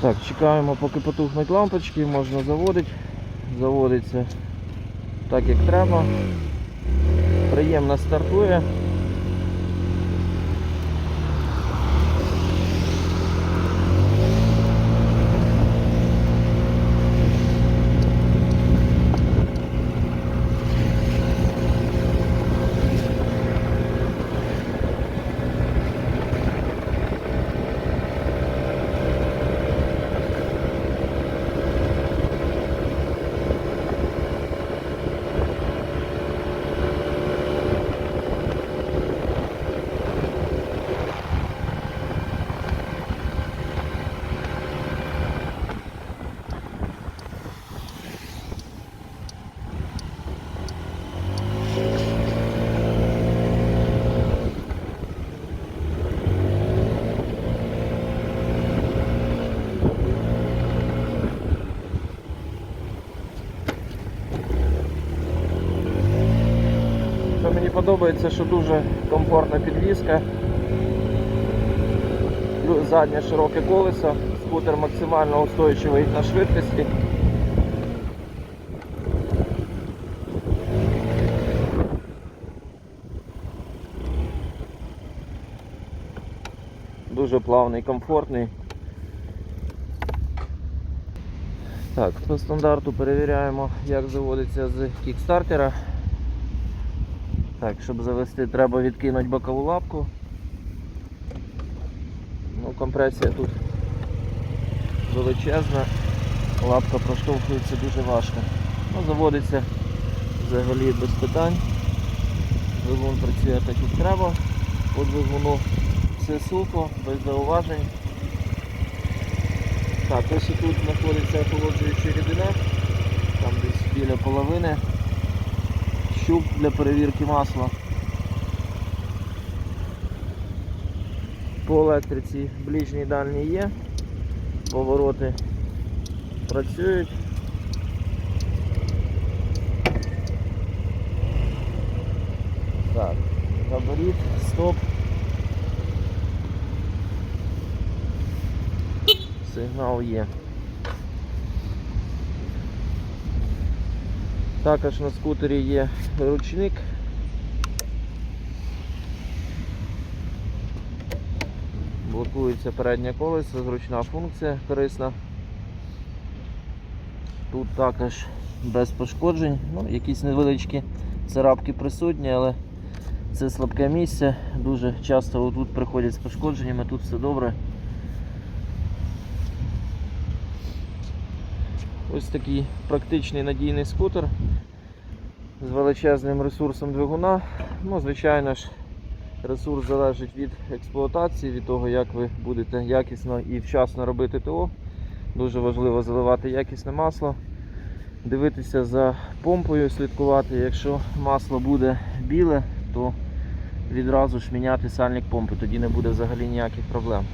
Так, чекаємо, поки потухнуть лампочки, можна заводити. Заводиться так як треба. Приємно стартує. Що мені подобається, що дуже комфортна підвізка. Заднє широке колесо, скутер максимально устойчивий на швидкості. Дуже плавний, комфортний. Так, по стандарту перевіряємо, як заводиться з кікстартера. Так, щоб завести, треба відкинути бокову лапку. Ну, компресія тут величезна, лапка проштовхується дуже важко. Ну, заводиться взагалі без питань. Двигун працює так як треба. По двигуну все сухо, без зауважень. Так, ось тут знаходиться охолоджуюча рідина, там десь біля половини щуп для перевірки масла. По електриці ближній дальній є, повороти працюють. Так, габарит, стоп. Сигнал є. Також на скутері є ручник. Блокується переднє колесо, зручна функція корисна. Тут також без пошкоджень, ну, якісь невеличкі царапки присутні, але це слабке місце. Дуже часто тут приходять з пошкодженнями, тут все добре. Ось такий практичний надійний скутер з величезним ресурсом двигуна. Ну, звичайно ж, ресурс залежить від експлуатації, від того, як ви будете якісно і вчасно робити ТО. Дуже важливо заливати якісне масло, дивитися за помпою, слідкувати. Якщо масло буде біле, то відразу ж міняти сальник помпи, тоді не буде взагалі ніяких проблем.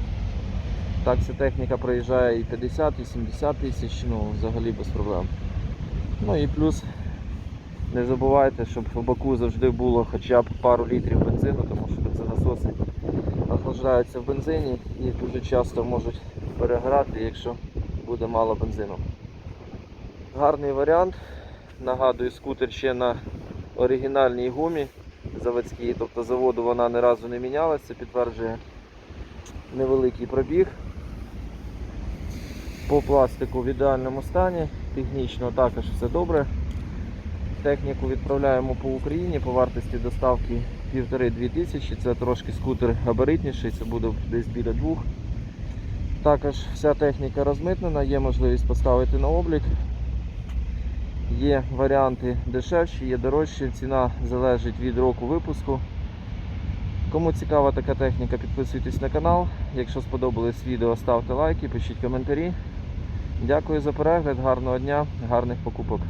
Так, ця техніка проїжджає і 50, і 70 тисяч, ну взагалі без проблем. Ну і плюс не забувайте, щоб в баку завжди було хоча б пару літрів бензину, тому що бензонасоси охлаждаються в бензині і дуже часто можуть переграти, якщо буде мало бензину. Гарний варіант. Нагадую, скутер ще на оригінальній гумі заводській, тобто заводу вона ні разу не мінялася, підтверджує невеликий пробіг. По пластику в ідеальному стані, технічно також все добре. Техніку відправляємо по Україні по вартості доставки 1,5-2 тисячі. Це трошки скутер габаритніший, це буде десь біля двох. Також вся техніка розмитнена, є можливість поставити на облік. Є варіанти дешевші, є дорожчі, ціна залежить від року випуску. Кому цікава така техніка, підписуйтесь на канал. Якщо сподобалось відео, ставте лайки, пишіть коментарі. Дякую за перегляд, гарного дня, гарних покупок.